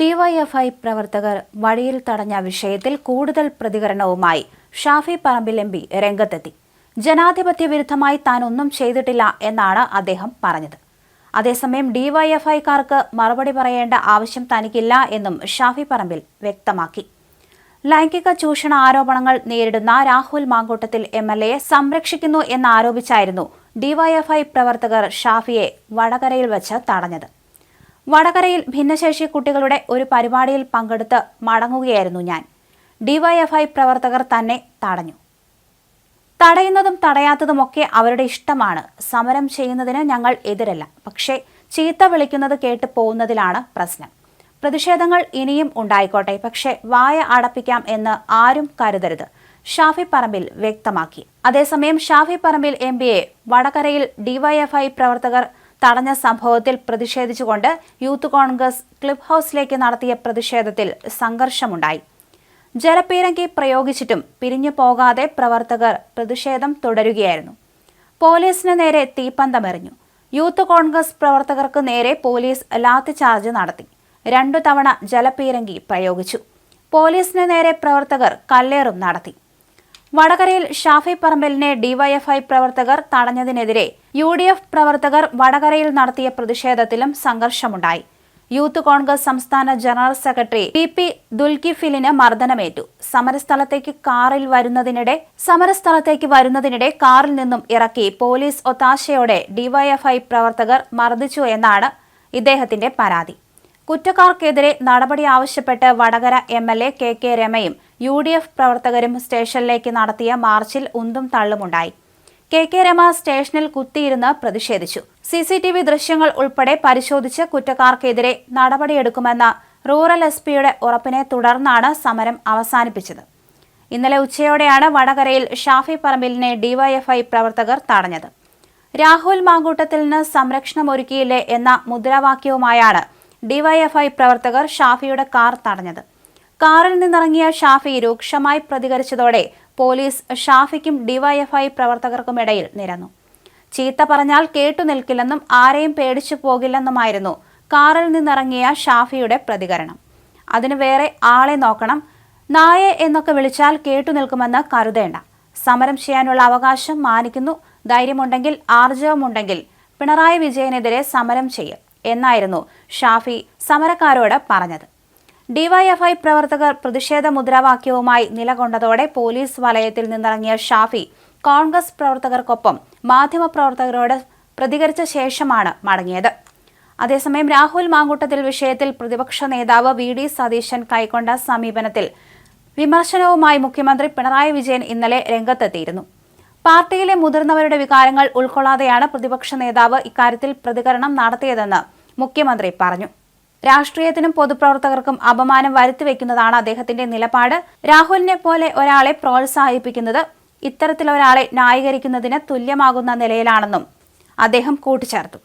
DYFI പ്രവർത്തകർ വഴിയിൽ തടഞ്ഞ വിഷയത്തിൽ കൂടുതൽ പ്രതികരണവുമായി ഷാഫി പറമ്പിൽ എം പി രംഗത്തെത്തി. ജനാധിപത്യ വിരുദ്ധമായി താൻ ഒന്നും ചെയ്തിട്ടില്ല എന്നാണ് അദ്ദേഹം പറഞ്ഞത്. അതേസമയം ഡിവൈഎഫ്ഐക്കാർക്ക് മറുപടി പറയേണ്ട ആവശ്യം തനിക്കില്ല എന്നും ഷാഫി പറമ്പിൽ വ്യക്തമാക്കി. ലൈംഗിക ചൂഷണ ആരോപണങ്ങൾ നേരിടുന്ന രാഹുൽ മാങ്കൂട്ടത്തിൽ എം എൽ എയെ സംരക്ഷിക്കുന്നു എന്നാരോപിച്ചായിരുന്നു ഡിവൈഎഫ്ഐ പ്രവർത്തകർ ഷാഫിയെ വടകരയിൽ വച്ച് തടഞ്ഞത്. വടകരയിൽ ഭിന്നശേഷി കുട്ടികളുടെ ഒരു പരിപാടിയിൽ പങ്കെടുത്ത് മടങ്ങുകയായിരുന്നു ഞാൻ. ഡിവൈഎഫ്ഐ പ്രവർത്തകർ തന്നെ തടഞ്ഞു. തടയുന്നതും തടയാത്തതുമൊക്കെ അവരുടെ ഇഷ്ടമാണ്. സമരം ചെയ്യുന്നതിന് ഞങ്ങൾ എതിരല്ല. പക്ഷേ ചീത്ത വിളിക്കുന്നത് കേട്ട് പോകുന്നതിലാണ് പ്രശ്നം. പ്രതിഷേധങ്ങൾ ഇനിയും ഉണ്ടായിക്കോട്ടെ. പക്ഷേ വായ അടപ്പിക്കാം എന്ന് ആരും കരുതരുത്. ഷാഫി പറമ്പിൽ വ്യക്തമാക്കി. അതേസമയം ഷാഫി പറമ്പിൽ എം വടകരയിൽ ഡിവൈഎഫ്ഐ പ്രവർത്തകർ തടഞ്ഞ സംഭവത്തിൽ പ്രതിഷേധിച്ചുകൊണ്ട് യൂത്ത് കോൺഗ്രസ് ക്ലിബ് ഹൌസിലേക്ക് നടത്തിയ പ്രതിഷേധത്തിൽ സംഘർഷമുണ്ടായി. ജലപീരങ്കി പ്രയോഗിച്ചിട്ടും പിരിഞ്ഞു പോകാതെ പ്രവർത്തകർ പ്രതിഷേധം തുടരുകയായിരുന്നു. പോലീസിന് നേരെ തീപ്പന്തമെറിഞ്ഞു. യൂത്ത് കോൺഗ്രസ് പ്രവർത്തകർക്ക് നേരെ പോലീസ് ലാത്തി ചാർജ് നടത്തി. രണ്ടു തവണ ജലപീരങ്കി പ്രയോഗിച്ചു. പോലീസിന് നേരെ പ്രവർത്തകർ കല്ലേറും നടത്തി. വടകരയിൽ ഷാഫി പറമ്പലിനെ ഡിവൈഎഫ്ഐ പ്രവർത്തകർ തടഞ്ഞതിനെതിരെ യു ഡി എഫ് പ്രവർത്തകർ വടകരയിൽ നടത്തിയ പ്രതിഷേധത്തിലും സംഘർഷമുണ്ടായി. യൂത്ത് കോൺഗ്രസ് സംസ്ഥാന ജനറൽ സെക്രട്ടറി പി പി ദുൽകിഫിലിന് മർദ്ദനമേറ്റു. സമരസ്ഥലത്തേക്ക് കാറിൽ വരുന്നതിനിടെ സമരസ്ഥലത്തേക്ക് വരുന്നതിനിടെ കാറിൽ നിന്നും ഇറക്കി പോലീസ് ഒത്താശയോടെ ഡിവൈഎഫ്ഐ പ്രവർത്തകർ മർദ്ദിച്ചു എന്നാണ് ഇദ്ദേഹത്തിന്റെ പരാതി. കുറ്റക്കാർക്കെതിരെ നടപടി ആവശ്യപ്പെട്ട് Vadakara M L A K K രമയും U D F പ്രവർത്തകരും സ്റ്റേഷനിലേക്ക് നടത്തിയ മാർച്ചിൽ ഉന്തും തള്ളുമുണ്ടായി. കെ കെ രമ സ്റ്റേഷനിൽ കുത്തിയിരുന്ന് പ്രതിഷേധിച്ചു. സി സി ടി വി ദൃശ്യങ്ങൾ ഉൾപ്പെടെ പരിശോധിച്ച് കുറ്റക്കാർക്കെതിരെ നടപടിയെടുക്കുമെന്ന റൂറൽ എസ് പിയുടെ ഉറപ്പിനെ തുടർന്നാണ് സമരം അവസാനിപ്പിച്ചത്. ഇന്നലെ ഉച്ചയോടെയാണ് വടകരയിൽ ഷാഫി പറമ്പിലിനെ ഡിവൈഎഫ്ഐ പ്രവർത്തകർ തടഞ്ഞത്. രാഹുൽ മാങ്കൂട്ടത്തിന് സംരക്ഷണം ഒരുക്കിയില്ലേ എന്ന മുദ്രാവാക്യവുമായാണ് ഡിവൈഎഫ്ഐ പ്രവർത്തകർ ഷാഫിയുടെ കാർ തടഞ്ഞത്. കാറിൽ നിന്നിറങ്ങിയ ഷാഫി രൂക്ഷമായി പ്രതികരിച്ചതോടെ പോലീസ് ഷാഫിക്കും ഡിവൈഎഫ്ഐ പ്രവർത്തകർക്കുമിടയിൽ നിരന്നു. ചീത്ത പറഞ്ഞാൽ കേട്ടു നിൽക്കില്ലെന്നും ആരെയും പേടിച്ചു പോകില്ലെന്നുമായിരുന്നു കാറിൽ നിന്നിറങ്ങിയ ഷാഫിയുടെ പ്രതികരണം. അതിന് വേറെ ആളെ നോക്കണം നായെ എന്നൊക്കെ വിളിച്ചാൽ കേട്ടു നിൽക്കുമെന്ന് കരുതേണ്ട. സമരം ചെയ്യാനുള്ള അവകാശം മാനിക്കുന്നു. ധൈര്യമുണ്ടെങ്കിൽ ആർജവമുണ്ടെങ്കിൽ പിണറായി വിജയനെതിരെ സമരം ചെയ്യും. എന്നായിരുന്നു ഷാഫി സമരക്കാരോട് പറഞ്ഞത്. ഡിവൈഎഫ്ഐ പ്രവർത്തകർ പ്രതിഷേധ മുദ്രാവാക്യവുമായി നിലകൊണ്ടതോടെ പോലീസ് വലയത്തിൽ നിന്നിറങ്ങിയ ഷാഫി കോൺഗ്രസ് പ്രവർത്തകർക്കൊപ്പം മാധ്യമപ്രവർത്തകരോട് പ്രതികരിച്ച ശേഷമാണ് മടങ്ങിയത്. അതേസമയം രാഹുൽ മാങ്കൂട്ടത്തിൽ വിഷയത്തിൽ പ്രതിപക്ഷ നേതാവ് വി ഡി സതീശൻ കൈക്കൊണ്ട സമീപനത്തിൽ വിമർശനവുമായി മുഖ്യമന്ത്രി പിണറായി വിജയൻ ഇന്നലെ രംഗത്തെത്തിയിരുന്നു. പാർട്ടിയിലെ മുതിർന്നവരുടെ വികാരങ്ങൾ ഉൾക്കൊള്ളാതെയാണ് പ്രതിപക്ഷ നേതാവ് ഇക്കാര്യത്തിൽ പ്രതികരണം നടത്തിയതെന്ന് മുഖ്യമന്ത്രി പറഞ്ഞു. രാഷ്ട്രീയത്തിനും പൊതുപ്രവർത്തകർക്കും അപമാനം വരുത്തിവെക്കുന്നതാണ് അദ്ദേഹത്തിന്റെ നിലപാട്. രാഹുലിനെ പോലെ ഒരാളെ പ്രോത്സാഹിപ്പിക്കുന്നത് ഇത്തരത്തിലൊരാളെ ന്യായീകരിക്കുന്നതിന് തുല്യമാകുന്ന നിലയിലാണെന്നും അദ്ദേഹം കൂട്ടിച്ചേർത്തു.